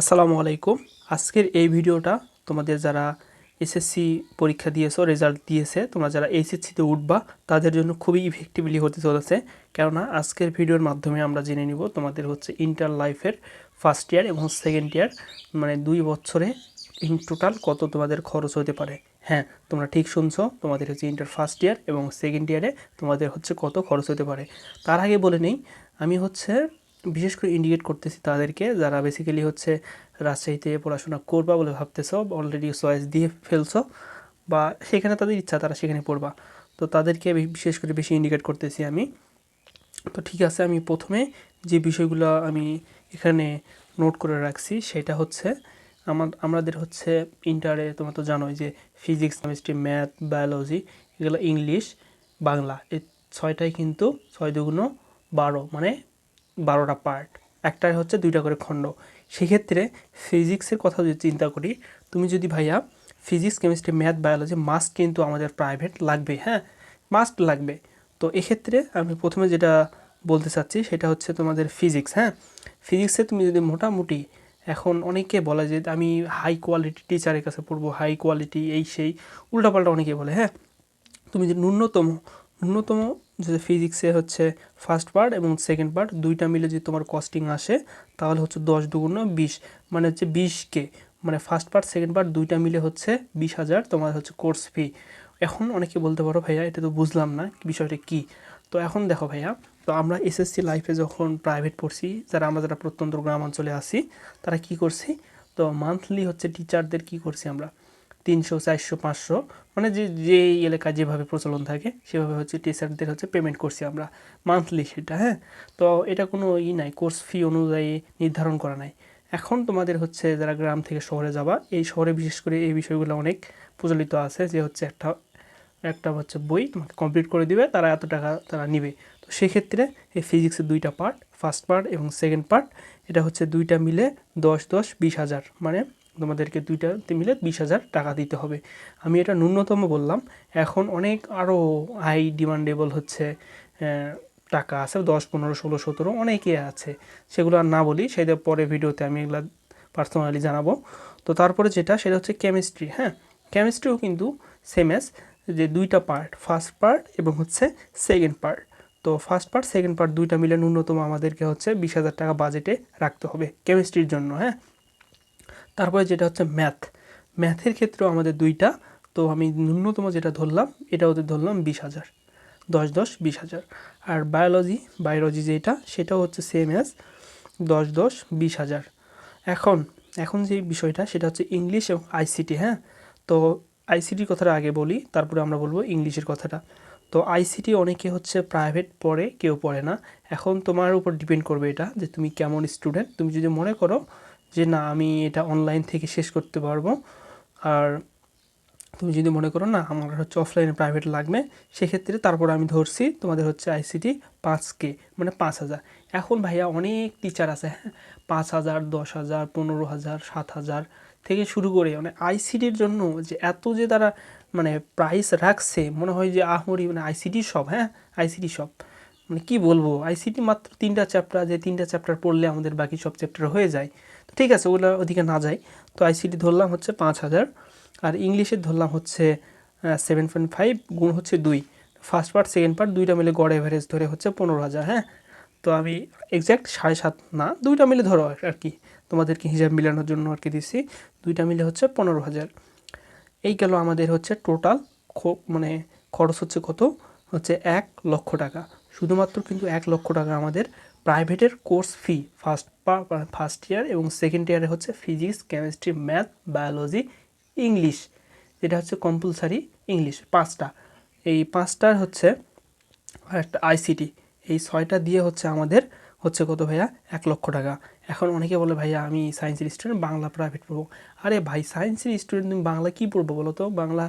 আসসালামু আলাইকুম। আজকের এই ভিডিওটা তোমাদের যারা এসএসসি পরীক্ষা দিয়েছ রেজাল্ট দিয়েছে, তোমরা যারা এইচএসসিতে উঠবা, তাদের জন্য খুবই ইফেক্টিভলি হতে চলেছে। কেননা, আজকের ভিডিওর মাধ্যমে আমরা জেনে নিব তোমাদের হচ্ছে ইন্টার লাইফের ফার্স্ট ইয়ার এবং সেকেন্ড ইয়ার মানে দুই বছরে ইন টোটাল কত তোমাদের খরচ হতে পারে। হ্যাঁ তোমরা ঠিক শুনছো, তোমাদের হচ্ছে ইন্টার ফার্স্ট ইয়ার এবং সেকেন্ড ইয়ারে তোমাদের হচ্ছে কত খরচ হতে পারে। তার আগে বলে নেই, আমি হচ্ছে বিশেষ করে ইন্ডিকেট করতেছি তাদেরকে যারা বেসিক্যালি হচ্ছে রাজশাহীতে পড়াশোনা করবা বলে ভাবতেছো অলরেডি চয়েস দিয়ে ফেলছো বা সেখানে তাদের ইচ্ছা তারা সেখানে পড়বা। তো তাদেরকে বিশেষ করে বেশি ইন্ডিকেট করতেছি আমি। তো ঠিক আছে, আমি প্রথমে যে বিষয়গুলো আমি এখানে নোট করে রাখছি সেটা হচ্ছে আমার, আমাদের হচ্ছে ইন্টারে তোমরা তো জানোই যে ফিজিক্স কেমিস্ট্রি ম্যাথ বায়োলজি এগুলো ইংলিশ বাংলা। এই ছয়টাই কিন্তু ছয় দুগুণ বারো মানে বারোটা পার্ট একটাই হচ্ছে দুইটা করে খণ্ড। সেক্ষেত্রে ফিজিক্সের কথা যদি চিন্তা করি, তুমি যদি ভাইয়া physics chemistry math biology must কিন্তু আমাদের প্রাইভেট লাগবে হ্যাঁ? মাস্ট লাগবে। তো এক্ষেত্রে আমি প্রথমে যেটা বলতে চাচ্ছি, সেটা হচ্ছে তোমাদের ফিজিক্স হ্যাঁ? ফিজিক্সে তুমি যদি মোটামুটি এখন অনেকে বলে যে আমি হাই কোয়ালিটি টিচারের কাছে পড়ব হাই কোয়ালিটি এই সেই, উল্টাপাল্টা অনেকে বলে হ্যাঁ? তুমি যে ন্যূনতম ন্যূনতম যে ফিজিক্সে হচ্ছে ফার্স্ট পার্ট এবং সেকেন্ড পার্ট দুইটা মিলে যদি তোমার কস্টিং আসে, তাহলে হচ্ছে দশ দুগুণ বিশ। মানে হচ্ছে বিশকে মানে ফার্স্ট পার্ট সেকেন্ড পার্ট দুইটা মিলে হচ্ছে বিশ হাজার তোমার হচ্ছে কোর্স ফি এখন অনেকে বলতে পারো, ভাইয়া, এটা তো বুঝলাম না, বিষয়টা কি? তো এখন দেখো ভাইয়া, তো আমরা এসএসসি লাইফে যখন প্রাইভেট পড়ছি, যারা আমরা যারা প্রত্যন্ত গ্রাম অঞ্চলে আসি তারা কি করছি? তো মান্থলি হচ্ছে টিচারদের কি করছি আমরা? তিনশো, চারশো, পাঁচশো। মানে যে যে এলাকায় যেভাবে প্রচলন থাকে, সেভাবে হচ্ছে টিচারদের হচ্ছে পেমেন্ট করছি আমরা মান্থলি সেটা হ্যাঁ? তো এটা কোনো ই নাই কোর্স ফি অনুযায়ী নির্ধারণ করা নাই। এখন তোমাদের হচ্ছে যারা গ্রাম থেকে শহরে যাবা, এই শহরে বিশেষ করে এই বিষয়গুলো অনেক প্রচলিত আছে যে হচ্ছে একটা একটা হচ্ছে বই তোমাকে কমপ্লিট করে দিবে, তারা এত টাকা তারা নিবে। তো সেক্ষেত্রে এই ফিজিক্সের দুইটা পার্ট ফার্স্ট পার্ট এবং সেকেন্ড পার্ট এটা হচ্ছে দুইটা মিলে দশ দশ, বিশ হাজার। মানে তোমাদেরকে দুইটাতে মিলে বিশ হাজার টাকা দিতে হবে। আমি এটা ন্যূনতম বললাম। এখন অনেক আরও হাই ডিমান্ডেবল হচ্ছে টাকা আছে, দশ, পনেরো, ষোলো, সতেরো, অনেকে আছে। সেগুলো আর না বলি, সেটা পরে ভিডিওতে আমি এগুলো পার্সোনালি জানাব। তো তারপরে যেটা, সেটা হচ্ছে কেমিস্ট্রি হ্যাঁ? কেমিস্ট্রিও কিন্তু সেম এস যে দুইটা পার্ট ফার্স্ট পার্ট এবং হচ্ছে সেকেন্ড পার্ট তো ফার্স্ট পার্ট সেকেন্ড পার্ট দুইটা মিলে ন্যূনতম আমাদেরকে হচ্ছে বিশ হাজার টাকা বাজেটে রাখতে হবে। কেমিস্ট্রির জন্য হ্যাঁ? তারপরে যেটা হচ্ছে ম্যাথ ম্যাথের ক্ষেত্রেও আমাদের দুইটা, তো আমি ন্যূনতম যেটা ধরলাম এটা ওদের ধরলাম বিশ হাজার। দশ দশ বিশ হাজার। আর বায়োলজি বায়োলজি যেটা, সেটাও হচ্ছে সেম অ্যাজ দশ দশ বিশ হাজার। এখন এখন যে বিষয়টা, সেটা হচ্ছে ইংলিশ এবং আইসিটি হ্যাঁ? তো আইসিটির কথাটা আগে বলি, তারপরে আমরা বলব ইংলিশের কথাটা। তো আইসিটি অনেকে হচ্ছে প্রাইভেট পড়ে, কেউ পড়ে না। এখন তোমার উপর ডিপেন্ড করবে এটা, যে তুমি কেমন স্টুডেন্ট তুমি যদি মনে করো যে না, আমি এটা অনলাইন থেকে শেষ করতে পারব। আর তুমি যদি মনে করো না, আমার হচ্ছে অফলাইনে প্রাইভেট লাগবে, সেক্ষেত্রে তারপর আমি ধরছি তোমাদের হচ্ছে আইসিটি পাঁচ কে মানে পাঁচ হাজার। এখন ভাইয়া অনেক টিচার আছে হ্যাঁ? পাঁচ হাজার, দশ হাজার, পনেরো হাজার, সাত হাজার থেকে শুরু করে মানে আইসিটির জন্য যে এত যে তারা মানে প্রাইস রাখছে, মনে হয় যে আহমরি মানে আইসিটি সব হ্যাঁ? আইসিটি সব। মানে কি বলব? আইসিটি মাত্র তিনটা চ্যাপ্টার যে তিনটা চ্যাপ্টার পড়লে আমাদের বাকি সব চ্যাপ্টার হয়ে যায়। তো ঠিক আছে, ওগুলো ওদিকে না যায় তো আইসিটি ধরলাম হচ্ছে পাঁচ হাজার, আর ইংলিশের ধরলাম হচ্ছে সেভেন পয়েন্ট ফাইভ গুণ হচ্ছে দুই। ফার্স্ট পার্ট সেকেন্ড পার্ট দুইটা মিলে গড় এভারেজ ধরে হচ্ছে পনেরো হাজার হ্যাঁ? তো আমি এক্স্যাক্ট সাড়ে সাত, না, দুইটা মিলে ধরো আর আর কি। তোমাদেরকে হিসাব মিলানোর জন্য আর কি দিচ্ছি দুইটা মিলে হচ্ছে পনেরো হাজার। এই গেল আমাদের হচ্ছে টোটাল মানে খরচ হচ্ছে কত? হচ্ছে এক লক্ষ টাকা। শুধুমাত্র কিন্তু এক লক্ষ টাকা আমাদের প্রাইভেটের course fee first first year এবং সেকেন্ড ইয়ারে হচ্ছে physics chemistry math biology English যেটা হচ্ছে কম্পালসারি ইংলিশ পাঁচটা। এই পাঁচটার হচ্ছে একটা আইসিটি এই ছয়টা দিয়ে হচ্ছে আমাদের হচ্ছে কত ভাইয়া? এক লক্ষ টাকা। এখন অনেকে বলে, ভাইয়া, আমি সায়েন্সের স্টুডেন্ট বাংলা প্রাইভেট পড়ব। আরে ভাই সায়েন্সের স্টুডেন্ট তুমি বাংলা কী পড়ব বলো তো? বাংলা,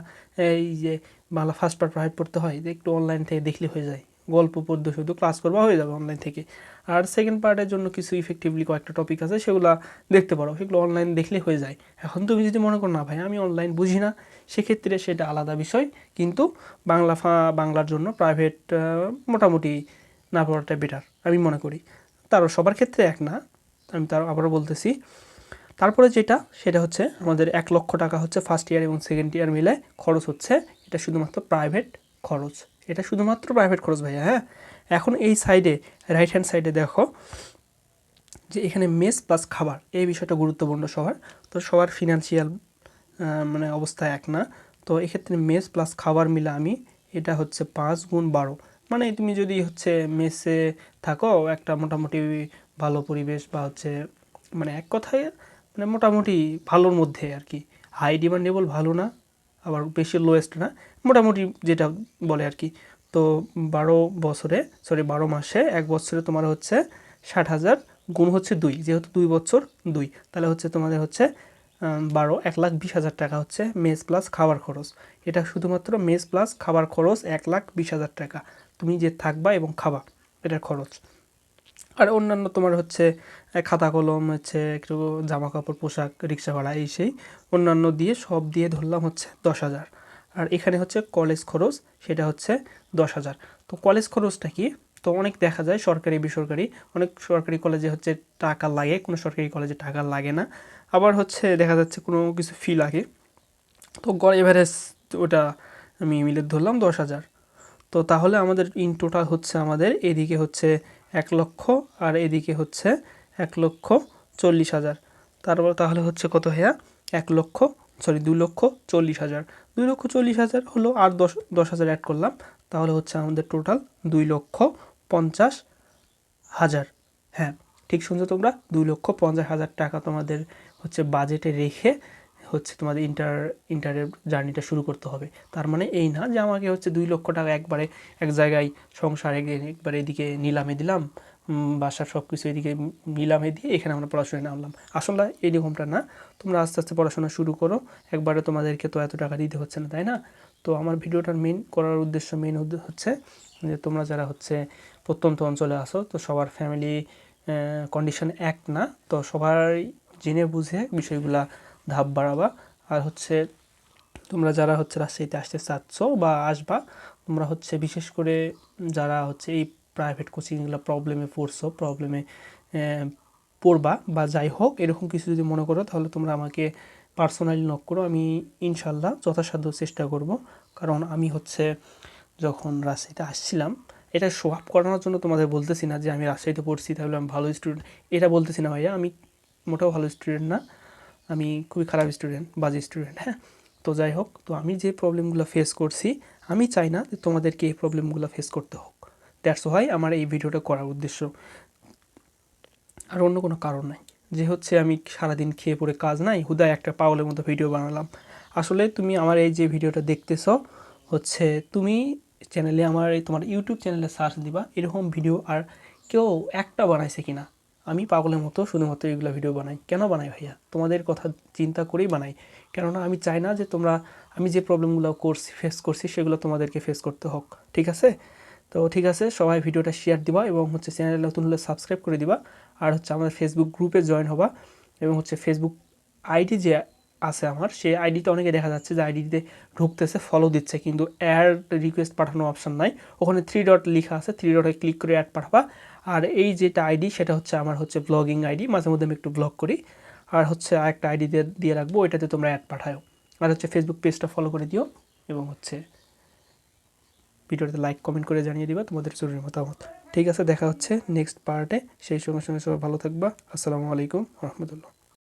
এই যে বাংলা ফার্স্ট পার্ট প্রাইভেট পড়তে হয় যে একটু অনলাইন থেকে দেখলে হয়ে যায়। গল্প, পদ্য শুধু ক্লাস করবা, হয়ে যাবে অনলাইন থেকে। আর সেকেন্ড পার্টের জন্য কিছু ইফেক্টিভলি কয়েকটা টপিক আছে, সেগুলো দেখতে পারো। সেগুলো অনলাইন দেখলে হয়ে যায়। এখন তুমি যদি মনে করো, না ভাই, আমি অনলাইন বুঝি না, সেক্ষেত্রে সেটা আলাদা বিষয়। কিন্তু বাংলা ফা, বাংলার জন্য প্রাইভেট মোটামুটি না পড়াটা বেটার আমি মনে করি। তারও সবার ক্ষেত্রে এক না, আমি তার আবারও বলতেছি। তারপরে যেটা, সেটা হচ্ছে আমাদের এক লক্ষ টাকা হচ্ছে ফার্স্ট ইয়ার এবং সেকেন্ড ইয়ার মিলে খরচ হচ্ছে। এটা শুধুমাত্র প্রাইভেট খরচ। এটা শুধুমাত্র প্রাইভেট খরচ ভাইয়া হ্যাঁ? এখন এই সাইডে রাইট হ্যান্ড সাইডে দেখো যে এখানে মেস প্লাস খাবার, এই বিষয়টা গুরুত্বপূর্ণ সবার। তো সবার ফিনান্সিয়াল মানে অবস্থা এক না। তো এক্ষেত্রে মেস প্লাস খাবার মিলে আমি এটা হচ্ছে পাঁচ গুণ বারো। মানে তুমি যদি হচ্ছে মেসে থাকো, একটা মোটামুটি ভালো পরিবেশ বা হচ্ছে মানে এক কথায় মানে মোটামুটি ভালোর মধ্যে আর কি। হাই ডিমান্ডেবল ভালো না আবার বেশি লোয়েস্ট না, মোটামুটি যেটা বলে আর কি। তো বারো বছরে সরি বারো মাসে এক বছরে তোমার হচ্ছে ষাট হাজার গুণ হচ্ছে দুই, যেহেতু দুই বছর দুই। তাহলে হচ্ছে তোমাদের হচ্ছে বারো, এক লাখ বিশ হাজার টাকা হচ্ছে মেস প্লাস খাবার খরচ। এটা শুধুমাত্র মেস প্লাস খাবার খরচ এক লাখ বিশ হাজার টাকা। তুমি যে থাকবা এবং খাবা, এটার খরচ। আর অন্যান্য তোমার হচ্ছে খাতা কলম হচ্ছে, একটু জামা কাপড় পোশাক, রিক্সা ভাড়া, এই সেই অন্যান্য দিয়ে সব দিয়ে ধরলাম হচ্ছে দশ হাজার। আর এখানে হচ্ছে কলেজ খরচ, সেটা হচ্ছে দশ হাজার। তো কলেজ খরচটা কি? তো অনেক দেখা যায় সরকারি, বেসরকারি, অনেক সরকারি কলেজে হচ্ছে টাকা লাগে, কোনো সরকারি কলেজে টাকা লাগে না। আবার হচ্ছে দেখা যাচ্ছে কোনো কিছু ফি লাগে। তো গড় এভারেজ ওটা আমি মিলে ধরলাম দশ হাজার। তো তাহলে আমাদের ইন টোটাল হচ্ছে আমাদের এদিকে হচ্ছে এক লক্ষ আর এদিকে হচ্ছে এক লক্ষ চল্লিশ হাজার। তারপর তাহলে হচ্ছে কত হ্যাঁ এক লক্ষ সরি দু লক্ষ চল্লিশ হাজার। দুই লক্ষ চল্লিশ হাজার হলো আর দশ দশ হাজার অ্যাড করলাম। তাহলে হচ্ছে আমাদের টোটাল দুই লক্ষ পঞ্চাশ হাজার। হ্যাঁ ঠিক শুনছো তোমরা? দুই লক্ষ পঞ্চাশ হাজার টাকা তোমাদের হচ্ছে বাজেটে রেখে হচ্ছে তোমাদের ইন্টার ইন্টারের জার্নিটা শুরু করতে হবে। তার মানে এই না যে আমাকে হচ্ছে দুই লক্ষ টাকা একবারে এক জায়গায় সংসার এক- একবারে এদিকে নিলামে দিলাম বাসার সব কিছু এদিকে নিলামে দিয়ে এখানে আমরা পড়াশোনা নামলাম। আসলে এইরকমটা না, তোমরা আস্তে আস্তে পড়াশোনা শুরু করো, একবারে তোমাদেরকে তো এত টাকা দিতে হচ্ছে না, তাই না? তো আমার ভিডিওটার মেন করার উদ্দেশ্য মেন হচ্ছে যে তোমরা যারা হচ্ছে প্রত্যন্ত অঞ্চলে আসো তো সবার ফ্যামিলি কন্ডিশন এক না, তো সবাই জেনে বুঝে বিষয়গুলা ধাপ বাড়াবা। আর হচ্ছে তোমরা যারা হচ্ছে রাজশাহীতে আসতে চাচ্ছ বা আসবা, তোমরা হচ্ছে বিশেষ করে যারা হচ্ছে এই প্রাইভেট কোচিংগুলো প্রবলেমে পড়ছো প্রবলেমে পড়বা বা যাই হোক, এরকম কিছু যদি মনে করো, তাহলে তোমরা আমাকে পার্সোনালি নক করো। আমি ইনশাল্লাহ যথাসাধ্য চেষ্টা করব। কারণ আমি হচ্ছে যখন রাজশাহীতে আসছিলাম, এটা শো আপ করানোর জন্য তোমাদের বলতেছি না যে আমি রাজশাহীতে পড়ছি, তাহলে আমি ভালো স্টুডেন্ট এটা বলতেছি না ভাইয়া, আমি মোটেও ভালো স্টুডেন্ট না। আমি খুবই খারাপ স্টুডেন্ট বাজে স্টুডেন্ট হ্যাঁ? তো যাই হোক, তো আমি যে প্রবলেমগুলো ফেস করছি, আমি চাই না যে তোমাদেরকে এই প্রবলেমগুলো ফেস করতে হোক। দ্যাটস ওয়াই আমার এই ভিডিওটা করার উদ্দেশ্য। আর অন্য কোনো কারণ নাই। যে হচ্ছে আমি সারাদিন খেয়ে পড়ে কাজ নাই, হুদায় একটা পাগলের মতো ভিডিও বানালাম। আসলে তুমি আমার এই যে ভিডিওটা দেখতেছো, হচ্ছে তুমি চ্যানেলে আমার এই তোমার ইউটিউব চ্যানেলে সার্চ দিবা, এরকম ভিডিও আর কেউ একটা বানাইছে কিনা। আমি পাগলের মতো শুধুমাত্র এগুলো ভিডিও বানাই। কেন বানাই ভাইয়া? তোমাদের কথা চিন্তা করেই বানাই। কেননা আমি চাই না যে তোমরা, আমি যে প্রবলেমগুলো করছি ফেস করছি, সেগুলো তোমাদেরকে ফেস করতে হোক। ঠিক আছে? তো ঠিক আছে, সবাই ভিডিওটা শেয়ার দিবা এবং হচ্ছে চ্যানেলে নতুন হলে সাবস্ক্রাইব করে দিবা। আর হচ্ছে আমাদের ফেসবুক গ্রুপে জয়েন হবা এবং হচ্ছে ফেসবুক আইডি যে আছে আমার, সেই আইডিতে অনেকে দেখা যাচ্ছে যে আইডিতে ঢুকতেছে ফলো দিচ্ছে, কিন্তু অ্যাড রিকোয়েস্ট পাঠানো অপশন নাই। ওখানে থ্রি ডট লেখা আছে থ্রি ডটে ক্লিক করে অ্যাড পাঠাবা। আর এই যেটা আইডি সেটা হচ্ছে আমার হচ্ছে ব্লগিং আইডি মাঝে মধ্যে আমি একটু ব্লগ করি। আর হচ্ছে আরেকটা আইডি দিয়ে দিয়ে রাখব, ওইটাতে তোমরা অ্যাড পাঠাও আর হচ্ছে ফেসবুক পেজটা ফলো করে দিও এবং হচ্ছে ভিডিওতে লাইক কমেন্ট করে জানিয়ে দিবা তোমাদের জরুরি মতামত। ঠিক আছে, দেখা হচ্ছে নেক্সট পার্টে সেই সঙ্গে সঙ্গে সবাই ভালো থাকবা। আসসালামু আলাইকুম রহমতুল্লাহ